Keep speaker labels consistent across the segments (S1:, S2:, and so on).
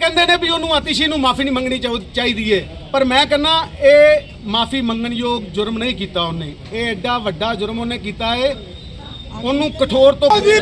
S1: ਕਹਿੰਦੇ ਨੇ ਵੀ ਉਹਨੂੰ ਆਤਿਸ਼ੀ ਨੂੰ ਮਾਫੀ ਨਹੀਂ ਮੰਗਣੀ ਚਾਹੂ- ਚਾਹੀਦੀ ਏ ਪਰ ਮੈਂ ਕਹਿੰਦਾ ਇਹ ਮਾਫੀ ਮੰਗਣਯੋਗ ਜੁਰਮ ਨਹੀਂ ਕੀਤਾ ਉਹਨੇ ਇਹ ਐਡਾ ਵੱਡਾ ਜੁਰਮ ਉਹਨੇ ਕੀਤਾ ਏ ਉਹਨੂੰ ਕਠੋਰ ਤੋਂ
S2: ਹਾਏ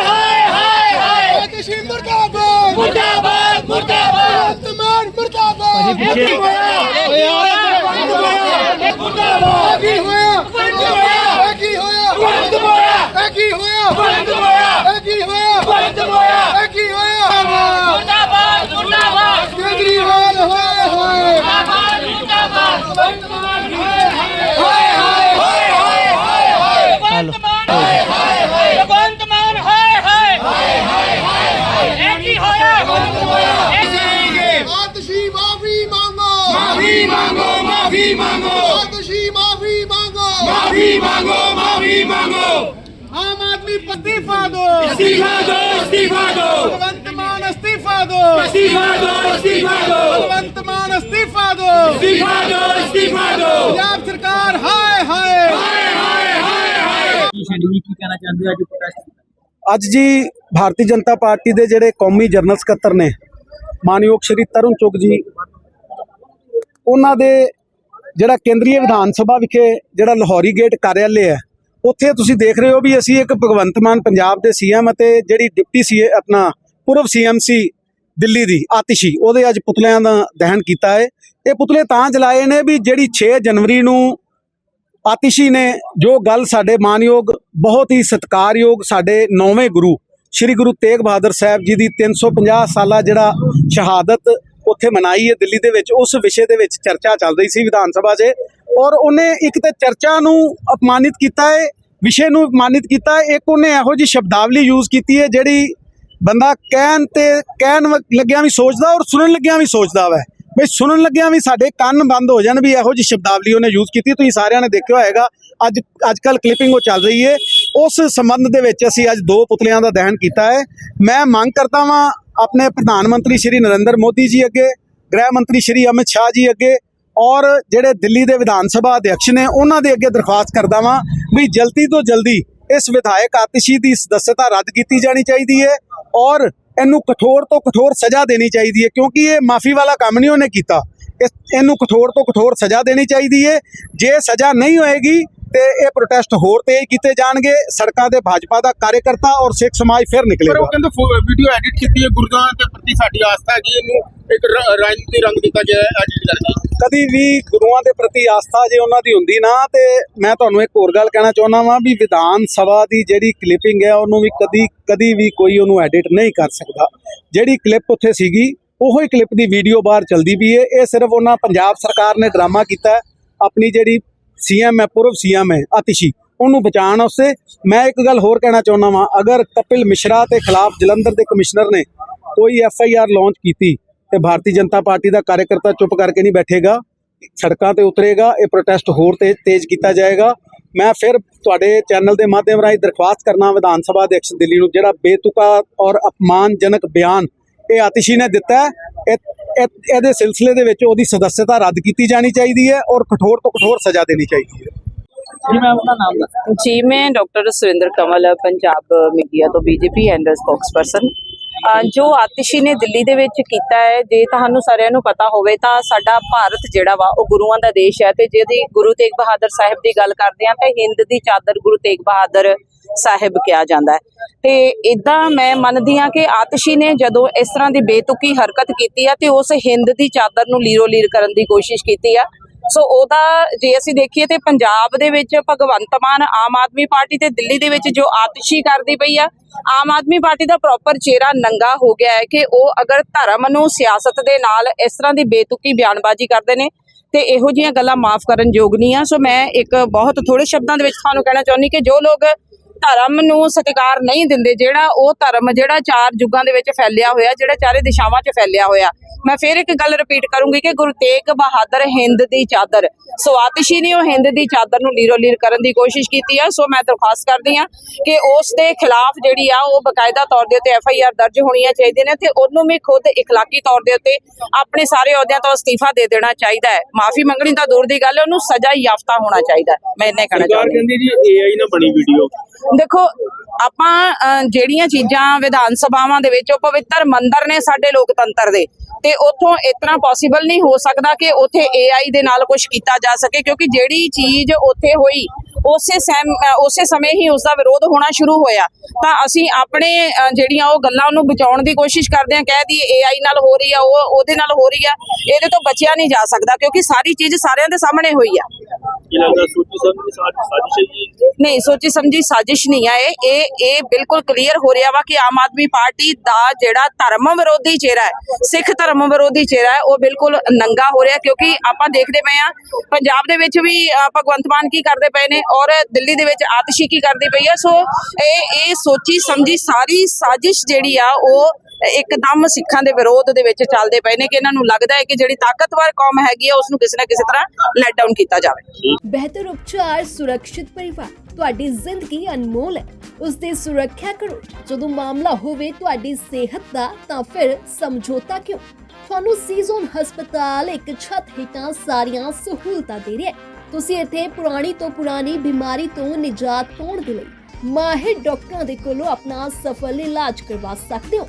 S2: ਹਾਏ ਹਾਏ ਹਾਏ ਆਤਿਸ਼ੀ ਮੁਰਦਾਬਾਦ ਮੁਰਦਾਬਾਦ ਮੁਰਦਾਬਾਦ ਤਮਾਨ ਮੁਰਦਾਬਾਦ ਕੀ ਹੋਇਆ ਓਏ ਯਾਰ ਬੰਦ ਹੋਇਆ ਮੁਰਦਾਬਾਦ ਕੀ ਹੋਇਆ ਬੰਦ ਹੋਇਆ ਕੀ ਹੋਇਆ ਬੰਦ ਹੋਇਆ ਕੀ ਹੋਇਆ ਬੰਦ ਹੋਇਆ ਕੀ ਹੋਇਆ ਬੰਦ ਹੋਇਆ ਕੀ ਹੋਇਆ
S3: ਮੁਰਦਾਬਾਦ ਮੁਰਦਾਬਾਦ
S2: ਕੇਜਰੀਵਾਲ ਹੋਏ ਹੋਏ
S3: ਮੁਰਦਾਬਾਦ ਮੁਰਦਾਬਾਦ
S2: ਹਾਏ ਹਾਏ ਹਾਏ ਹਾਏ ਹਾਏ ਹਾਏ
S3: ਭਗਵੰਤ ਮਾਨ ਹਾਏ ਹਾਏ ਹਾਏ ਭਗਵੰਤ ਮਾਨ ਹਾਏ ਹਾਏ ਹਾਏ ਹਾਏ ਹਾਏ ਇਹ ਕੀ ਹੋਇਆ
S2: ਆਤਿਸ਼ੀ ਮਾਫੀ ਮੰਗੋ
S4: ਮਾਫੀ ਮੰਗੋ ਮਾਫੀ ਮੰਗੋ
S2: ਆਤਿਸ਼ੀ ਮਾਫੀ ਮੰਗੋ
S5: ਅੱਜ ਜੀ ਭਾਰਤੀ ਜਨਤਾ ਪਾਰਟੀ ਦੇ ਜਿਹੜੇ ਕੌਮੀ ਜਨਰਲ ਸਕੱਤਰ ਨੇ ਮਾਨਯੋਗ ਸ਼੍ਰੀ ਤਰੁਣ ਚੁੱਗ ਜੀ ਉਹਨਾਂ ਦੇ ਜਿਹੜਾ ਕੇਂਦਰੀ ਵਿਧਾਨ ਸਭਾ ਵਿਖੇ ਜਿਹੜਾ ਲਾਹੌਰੀ ਗੇਟ ਕਾਰਿਆਲੇ ਹੈ, ਉੱਥੇ ਤੁਸੀਂ ਦੇਖ ਰਹੇ ਹੋ ਵੀ ਅਸੀਂ ਇੱਕ ਭਗਵੰਤ ਮਾਨ ਪੰਜਾਬ ਦੇ ਸੀਐਮ ਅਤੇ ਜਿਹੜੀ ਡਿਪਟੀ ਸੀ, ਆਪਣਾ ਪੂਰਵ ਸੀਐਮ ਸੀ ਦਿੱਲੀ ਦੀ, ਆਤਿਸ਼ੀ, ਉਹਦੇ ਅੱਜ ਪੁਤਲਿਆਂ ਦਾ ਦਹਨ ਕੀਤਾ ਹੈ। ਇਹ ਪੁਤਲੇ ਤਾਂ ਜਲਾਏ ਨੇ ਵੀ ਜਿਹੜੀ 6 ਜਨਵਰੀ ਨੂੰ ਆਤਿਸ਼ੀ ਨੇ ਜੋ ਗੱਲ ਸਾਡੇ ਮਾਨਯੋਗ, ਬਹੁਤ ਹੀ ਸਤਿਕਾਰਯੋਗ ਸਾਡੇ ਨੌਵੇਂ ਗੁਰੂ, ਸ੍ਰੀ ਗੁਰੂ ਤੇਗ ਬਹਾਦਰ ਸਾਹਿਬ ਜੀ ਦੀ 350 ਸਾਲਾ ਜਿਹੜਾ ਸ਼ਹਾਦਤ ਉੱਥੇ ਮਨਾਈ ਹੈ ਦਿੱਲੀ ਦੇ ਵਿੱਚ, ਉਸ ਵਿਸ਼ੇ ਦੇ ਵਿੱਚ ਚਰਚਾ ਚੱਲ ਰਹੀ ਸੀ ਵਿਧਾਨ ਸਭਾ 'ਚ ਔਰ ਉਹਨੇ ਇੱਕ ਤੇ ਚਰਚਾ ਨੂੰ ਅਪਮਾਨਿਤ ਕੀਤਾ ਹੈ, ਵਿਸ਼ੇ ਨੂੰ ਅਪਮਾਨਿਤ ਕੀਤਾ ਹੈ, ਇੱਕ ਉਹਨੇ ਇਹੋ ਜਿਹੀ ਸ਼ਬਦਾਵਲੀ ਯੂਜ਼ ਕੀਤੀ ਹੈ ਜਿਹੜੀ ਬੰਦਾ ਕਹਿਣ ਤੇ ਕਹਿਣ ਵ- ਲੱਗਿਆਂ ਵੀ ਸੋਚਦਾ ਔਰ ਸੁਣਨ ਲੱਗਿਆਂ ਵੀ ਸੋਚਦਾ ਵੈ। ਬਈ ਸੁਣਨ ਲੱਗਿਆਂ ਵੀ ਸਾਡੇ ਕੰਨ ਬੰਦ ਹੋ ਜਾਣ ਵੀ ਇਹੋ ਜਿਹੀ ਸ਼ਬਦਾਵਲੀ ਉਹਨੇ ਯੂਜ਼ ਕੀਤੀ। ਤੁਸੀਂ ਸਾਰਿਆਂ ਨੇ ਦੇਖਿਆ ਹੋਏਗਾ, ਅੱਜ ਅੱਜ ਕੱਲ ਕਲਿੱਪਿੰਗ ਉਹ ਚੱਲ ਰਹੀ ਹੈ। ਉਸ ਸੰਬੰਧ ਦੇ ਵਿੱਚ ਅਸੀਂ ਅੱਜ ਦੋ ਪੁਤਲਿਆਂ ਦਾ ਦਹਨ ਕੀਤਾ ਹੈ। ਮੈਂ ਮੰਗ ਕਰਦਾ ਵਾਂ ਆਪਣੇ ਪ੍ਰਧਾਨ ਮੰਤਰੀ ਸ਼੍ਰੀ ਨਰਿੰਦਰ ਮੋਦੀ ਜੀ ਅੱਗੇ, ਗ੍ਰਹਿ ਮੰਤਰੀ ਸ਼੍ਰੀ ਅਮਿਤ ਸ਼ਾਹ ਜੀ ਅੱਗੇ ਔਰ ਜਿਹੜੇ ਦਿੱਲੀ ਦੇ ਵਿਧਾਨ ਸਭਾ ਅਧਿਕਸ਼ ਨੇ ਉਹਨਾਂ ਦੇ ਅੱਗੇ ਦਰਖਾਸਤ ਕਰਦਾ ਵਾਂ ਵੀ ਜਲਦੀ ਤੋਂ ਜਲਦੀ ਇਸ ਵਿਧਾਇਕ ਆਤਿਸ਼ੀ ਦੀ ਸਦੱਸਤਾ ਰੱਦ ਕੀਤੀ ਜਾਣੀ ਚਾਹੀਦੀ ਹੈ ਔਰ ਇਹਨੂੰ ਕਠੋਰ ਤੋਂ ਕਠੋਰ ਸਜ਼ਾ ਦੇਣੀ ਚਾਹੀਦੀ ਹੈ ਕਿਉਂਕਿ ਇਹ ਮਾਫੀ ਵਾਲਾ ਕੰਮ ਨਹੀਂ ਉਹਨੇ ਕੀਤਾ। ਇਸ- ਇਹਨੂੰ ਕਠੋਰ ਤੋਂ ਕਠੋਰ ਸਜ਼ਾ ਦੇਣੀ ਚਾਹੀਦੀ ਹੈ। ਜੇ ਸਜ਼ਾ ਨਹੀਂ ਹੋਏਗੀ ਤੇ ਇਹ ਪ੍ਰੋਟੈਸਟ ਹੋਰ ਤੇਜ਼ ਕੀਤੇ ਜਾਣਗੇ। ਸੜਕਾਂ ਤੇ ਭਾਜਪਾ ਦਾ ਕਾਰਜਕਰਤਾ ਔਰ ਸਿੱਖ ਸਮਾਜ ਫਿਰ
S4: ਪਰ
S5: ਨਿਕਲੇਗਾ
S4: ਉਹ ਕਹਿੰਦੇ ਵੀਡੀਓ ਐਡਿਟ ਕੀਤੀ ਹੈ ਗੁਰਦੁਆਰਾ ਦੇ ਪ੍ਰਤੀ ਸਾਡੀ ਆਸਥਾ ਹੈਗੀ ਇਹਨੂੰ ਇੱਕ ਰਾਜਨੀਤੀ ਰੰਗ ਦਿੱਤਾ ਗਿਆ ਐਡਿਟ ਕਰਕੇ
S5: ਕਦੀ ਵੀ ਗੁਰੂਆਂ ਦੇ ਪ੍ਰਤੀ ਆਸਥਾ ਜੇ ਉਹਨਾਂ ਦੀ ਹੁੰਦੀ ਨਾ ਤੇ ਮੈਂ ਤੁਹਾਨੂੰ ਇੱਕ ਹੋਰ ਗੱਲ ਕਹਿਣਾ ਚਾਹੁੰਦਾ ਵਾਂ ਵੀ ਵਿਧਾਨ ਸਭਾ ਦੀ ਜਿਹੜੀ ਕਲਿੱਪਿੰਗ ਹੈ ਉਹਨੂੰ ਵੀ ਕਦੀ ਕਦੀ ਵੀ ਕੋਈ ਉਹਨੂੰ ਐਡਿਟ ਨਹੀਂ ਕਰ ਸਕਦਾ। ਜਿਹੜੀ ਕਲਿੱਪ ਉੱਥੇ ਸੀਗੀ ਉਹੋ ਹੀ ਕਲਿੱਪ ਦੀ ਵੀਡੀਓ ਬਾਹਰ ਚਲਦੀ ਪਈ ਹੈ। ਇਹ ਸਿਰਫ ਉਹਨਾਂ ਪੰਜਾਬ ਸਰਕਾਰ ਨੇ ਡਰਾਮਾ ਕੀਤਾ ਆਪਣੀ ਜਿਹੜੀ ਸੀਐਮ ਹੈ, ਪੂਰਵ ਸੀਐਮ ਹੈ ਆਤਿਸ਼ੀ ਉਹਨੂੰ ਬਚਾਉਣ ਵਾਸਤੇ ਮੈਂ ਇੱਕ ਗੱਲ ਹੋਰ ਕਹਿਣਾ ਚਾਹੁੰਦਾ ਵਾਂ, ਅਗਰ ਕਪਿਲ ਮਿਸ਼ਰਾ ਦੇ ਖਿਲਾਫ ਜਲੰਧਰ ਦੇ ਕਮਿਸ਼ਨਰ ਨੇ ਕੋਈ ਐਫ ਆਈ ਆਰ ਲਾਂਚ ਕੀਤੀ ਤੇ ਭਾਰਤੀ ਜਨਤਾ ਪਾਰਟੀ ਦਾ ਕਾਰਜਕਰਤਾ ਚੁੱਪ ਕਰਕੇ ਨਹੀਂ ਬੈਠੇਗਾ, ਸੜਕਾਂ ਤੇ ਉਤਰੇਗਾ, ਇਹ ਪ੍ਰੋਟੈਸਟ ਹੋਰ ਤੇਜ਼ ਤੇਜ਼ ਕੀਤਾ ਜਾਏਗਾ, ਮੈਂ ਫਿਰ ਤੁਹਾਡੇ ਚੈਨਲ ਦੇ ਮਾਧਿਅਮ ਰਾਹੀਂ ਦਰਖਾਸਤ ਕਰਨਾ ਵਿਧਾਨ ਸਭਾ ਅਧਿਕਸ਼ ਦਿੱਲੀ ਨੂੰ, ਜਿਹੜਾ ਬੇਤੁਕਾ ਔਰ ਅਪਮਾਨਜਨਕ ਬਿਆਨ ਇਹ ਆਤਿਸ਼ੀ ਨੇ ਦਿੱਤਾ ਇਹਦੇ ਸਿਲਸਿਲੇ ਦੇ ਵਿੱਚ ਉਹਦੀ ਸਦਸਯਤਾ ਰੱਦ ਕੀਤੀ ਜਾਣੀ ਚਾਹੀਦੀ ਹੈ ਔਰ ਕਠੋਰ ਤੋਂ ਕਠੋਰ ਸਜ਼ਾ ਦੇਣੀ ਚਾਹੀਦੀ ਹੈ।
S6: ਜੀ ਮੈਂ ਆਪਣਾ ਨਾਮ ਦੱਸ। ਜੀ ਮੈਂ ਡਾਕਟਰ ਸੁਰਿੰਦਰ ਕਮਲ ਪੰਜਾਬ ਮੀਡੀਆ ਤੋਂ ਬੀਜੇਪੀ ਐਂਡ ਸਪੋਕਸਪਰਸਨ ਜੋ ਆਤਿਸ਼ੀ ਨੇ ਦਿੱਲੀ ਦੇ ਵਿੱਚ ਕੀਤਾ ਹੈ ਜੇ ਤੁਹਾਨੂੰ ਸਾਰਿਆਂ ਨੂੰ ਪਤਾ ਹੋਵੇ ਤਾਂ ਸਾਡਾ ਭਾਰਤ ਜਿਹੜਾ ਵਾ ਉਹ ਗੁਰੂਆਂ ਦਾ ਦੇਸ਼ ਹੈ ਤੇ ਜਿਹਦੀ ਗੁਰੂ ਤੇਗ ਬਹਾਦਰ ਸਾਹਿਬ ਦੀ ਗੱਲ ਕਰਦੇ ਆ ਤੇ ਹਿੰਦ ਦੀ ਚਾਦਰ ਗੁਰੂ ਤੇਗ ਬਹਾਦਰ ਸਾਹਿਬ ਕਿਹਾ ਜਾਂਦਾ ਹੈ। ਤੇ ਇਦਾਂ ਮੈਂ ਮੰਨਦੀ ਆ ਕਿ ਆਤਸ਼ੀ ਨੇ ਜਦੋਂ ਇਸ ਤਰ੍ਹਾਂ ਦੀ ਬੇਤੁਕੀ ਹਰਕਤ ਕੀਤੀ ਆ ਤੇ ਉਸ ਹਿੰਦ ਦੀ ਚਾਦਰ ਨੂੰ ਲੀਰੋ ਲੀਰ ਕਰਨ ਦੀ ਕੋਸ਼ਿਸ਼ ਕੀਤੀ ਆ। ਸੋ ਉਹਦਾ ਜੇ ਅਸੀਂ ਦੇਖੀਏ ਤੇ ਪੰਜਾਬ ਦੇ ਵਿੱਚ ਭਗਵੰਤ ਮਾਨ ਆਮ ਆਦਮੀ ਪਾਰਟੀ ਤੇ ਦਿੱਲੀ ਦੇ ਵਿੱਚ ਜੋ ਆਤਸ਼ੀ ਕਰਦੀ ਪਈ ਆ, ਆਮ ਆਦਮੀ ਪਾਰਟੀ ਦਾ ਪ੍ਰੋਪਰ ਚਿਹਰਾ ਨੰਗਾ ਹੋ ਗਿਆ ਹੈ ਕਿ ਉਹ ਅਗਰ ਧਰਮ ਨੂੰ ਸਿਆਸਤ ਦੇ ਨਾਲ ਇਸ ਤਰ੍ਹਾਂ ਦੀ ਬੇਤੁਕੀ ਬਿਆਨਬਾਜ਼ੀ ਕਰਦੇ ਨੇ ਤੇ ਇਹੋ ਜਿਹੀਆਂ ਗੱਲਾਂ ਮਾਫ ਕਰਨ ਯੋਗ ਨਹੀਂ ਆ। ਸੋ ਮੈਂ ਇੱਕ ਬਹੁਤ ਥੋੜੇ ਸ਼ਬਦਾਂ ਦੇ ਵਿੱਚ ਤੁਹਾਨੂੰ ਕਹਿਣਾ ਚਾਹੁੰਦੀ ਕਿ ਜੋ ਲੋਕ ਧਰਮ ਨੂੰ ਸਤਿਕਾਰ ਨਹੀਂ ਦਿੰਦੇ, ਜਿਹੜਾ ਉਹ ਧਰਮ, ਜਿਹੜਾ ਚਾਰ ਯੁੱਗਾਂ ਦੇ ਵਿੱਚ ਫੈਲਿਆ ਹੋਇਆ, ਜਿਹੜਾ ਚਾਰੇ ਦਿਸ਼ਾਵਾਂ 'ਚ ਫੈਲਿਆ ਹੋਇਆ ਮੈਂ ਫਿਰ ਇੱਕ ਗੱਲ ਰਿਪੀਟ ਕਰੂੰਗੀ ਕਿ ਗੁਰੂ ਤੇਗ ਬਹਾਦਰ ਹਿੰਦ ਦੀ ਚਾਦਰ ਸੋ ਆਤਿਸ਼ੀ ਨੇ ਉਹ ਹਿੰਦ ਦੀ ਚਾਦਰ ਨੂੰ ਲੀਰੋ ਲੀਰ ਕਰਨ ਦੀ ਕੋਸ਼ਿਸ਼ ਕੀਤੀ ਆ ਸੋ ਮੈਂ ਦਰਖਾਸਤ ਕਰਦੀ ਆ ਕਿ ਉਸ ਦੇ ਖਿਲਾਫ ਜਿਹੜੀ ਆ ਉਹ ਬਕਾਇਦਾ ਤੌਰ ਦੇ ਉੱਤੇ ਐਫ ਆਈ ਆਰ ਦਰਜ ਹੋਣੀਆਂ ਚਾਹੀਦੀਆਂ ਨੇ ਤੇ ਉਹਨੂੰ ਵੀ ਖੁਦ اخلاقی ਤੌਰ ਦੇ ਉੱਤੇ ਆਪਣੇ ਸਾਰੇ ਅਹੁਦਿਆਂ ਤੋਂ ਅਸਤੀਫਾ ਦੇ ਦੇਣਾ ਚਾਹੀਦਾ ਹੈ ਮਾਫੀ ਮੰਗਣੀ ਤਾਂ ਦੂਰ ਦੀ ਗੱਲ ਹੈ ਉਹਨੂੰ ਸਜ਼ਾ ਯਾਫਤਾ ਹੋਣਾ ਚਾਹੀਦਾ ਹੈ। ਮੈਂ ਇੰਨਾ ਹੀ ਕਹਿਣਾ
S4: ਸਰਕਾਰ
S6: ਚਾਹੁੰਦੀ ਹਾਂ
S4: ਕਹਿੰਦੀ ਜੀ ਏਆਈ ਨਾਲ ਬਣੀ ਵੀਡੀਓ
S6: ਦੇਖੋ ਆਪਾਂ ਅਹ, ਜਿਹੜੀਆਂ ਚੀਜ਼ਾਂ ਵਿਧਾਨ ਸਭਾਵਾਂ ਦੇ ਵਿੱਚ ਉਹ ਪਵਿੱਤਰ ਮੰਦਰ ਨੇ ਸਾਡੇ ਲੋਕਤੰਤਰ ਦੇ ਤੇ ਉੱਥੋਂ ਇਤਨਾ ਪੋਸੀਬਲ ਨਹੀਂ ਹੋ ਸਕਦਾ ਕਿ ਉੱਥੇ AI ਦੇ ਨਾਲ ਕੁਝ ਕੀਤਾ ਜਾ ਸਕੇ, ਕਿਉਂਕਿ ਜਿਹੜੀ ਚੀਜ਼ ਉੱਥੇ ਹੋਈ, ਉਸੇ ਸੈਮ ਉਸੇ ਸਮੇਂ ਹੀ ਉਸ ਦਾ ਵਿਰੋਧ ਹੋਣਾ ਸ਼ੁਰੂ ਹੋਇਆ। ਤਾਂ ਅਸੀਂ ਆਪਣੇ ਜਿਹੜੀਆਂ ਉਹ ਗੱਲਾਂ ਨੂੰ ਬਚਾਉਣ ਦੀ ਕੋਸ਼ਿਸ਼ ਕਰਦੇ ਹਾਂ, ਕਹਿ ਦੀ AI ਨਾਲ ਹੋ ਰਹੀ ਆ, ਉਹ ਉਹਦੇ ਨਾਲ ਹੋ ਰਹੀ ਆ, ਇਹਦੇ ਤੋਂ ਬਚਿਆ ਨਹੀਂ ਜਾ ਸਕਦਾ, ਕਿਉਂਕਿ ਸਾਰੀ ਚੀਜ਼ ਸਾਰਿਆਂ ਦੇ ਸਾਹਮਣੇ ਹੋਈ ਆ।
S4: ਕੀ ਲੱਗਦਾ, ਸੋਚੀ ਸਮਝੀ ਸਾਜ਼ਿਸ਼ ਹੈ? ਜੀ
S6: ਨਹੀਂ, ਸੋਚੀ ਸਮਝੀ ਸਾਜ਼ਿਸ਼ ਨਹੀਂ ਆ ਇਹ। ਇਹ ਬਿਲਕੁਲ ਕਲੀਅਰ ਹੋ ਰਿਹਾ ਵਾ ਕਿ ਆਮ ਆਦਮੀ ਪਾਰਟੀ ਦਾ ਜਿਹੜਾ ਧਰਮ ਵਿਰੋਧੀ ਚਿਹਰਾ ਹੈ, ਸਿੱਖ ਧਰਮ ਵਿਰੋਧੀ ਚਿਹਰਾ ਹੈ, ਉਹ ਬਿਲਕੁਲ ਨੰਗਾ ਹੋ ਰਿਹਾ ਕਿਉਂਕਿ ਆਪਾਂ ਦੇਖਦੇ ਪਏ ਆ ਪੰਜਾਬ ਦੇ ਵਿੱਚ ਵੀ ਭਗਵੰਤ ਮਾਨ ਕੀ ਕਰਦੇ ਪਏ ਨੇ ਔਰ ਦਿੱਲੀ ਦੇ ਵਿੱਚ ਆਤਸ਼ੀ ਕੀ ਕਰਦੀ ਪਈ ਹੈ। ਸੋ ਇਹ ਇਹ ਸੋਚੀ ਸਮਝੀ ਸਾਰੀ ਸਾਜ਼ਿਸ਼ ਜਿਹੜੀ ਆ, ਉਹ ਇੱਕਦਮ ਸਿੱਖਾਂ ਦੇ ਵਿਰੋਧ ਦੇ ਵਿੱਚ ਚੱਲਦੇ ਪਏ ਨੇ ਕਿ ਇਹਨਾਂ ਨੂੰ ਲੱਗਦਾ ਹੈ ਕਿ ਜਿਹੜੀ ਤਾਕਤਵਰ ਕੌਮ ਹੈਗੀ ਆ, ਉਸ ਨੂੰ ਕਿਸੇ ਨਾ ਕਿਸੇ ਤਰ੍ਹਾਂ ਲੈਟ ਡਾਊਨ ਕੀਤਾ ਜਾਵੇ।
S7: ਬਿਹਤਰ ਉਪਚਾਰ, ਸੁਰੱਖਿਅਤ ਪਰਿਵਾਰ, ਤੁਹਾਡੀ ਜ਼ਿੰਦਗੀ ਅਨਮੋਲ ਹੈ। ਉਸ ਦੀ ਸੁਰੱਖਿਆ ਕਰੋ। ਜਦੋਂ ਮਾਮਲਾ ਹੋਵੇ ਤੁਹਾਡੀ ਸਿਹਤ ਦਾ, ਤਾਂ ਫਿਰ ਸਮਝੌਤਾ ਕਿਉਂ? ਤੁਹਾਨੂੰ ਸੀਜ਼ਨ ਹਸਪਤਾਲ ਇੱਕ ਛੱਤ ਹੇਠਾਂ ਸਾਰੀਆਂ ਸਹੂਲਤਾਂ ਦੇ ਰਿਹਾ ਹੈ। ਤੁਸੀਂ ਇੱਥੇ ਪੁਰਾਣੀ ਤੋਂ ਪੁਰਾਣੀ ਬਿਮਾਰੀ ਤੋਂ ਨਿਜਾਤ ਪਾਉਣ ਦੇ ਲਈ ਮਾਹਿਰ ਡਾਕਟਰਾਂ ਦੇ ਕੋਲੋਂ ਆਪਣਾ ਸਫਲ ਇਲਾਜ ਕਰਵਾ ਸਕਦੇ ਹੋ।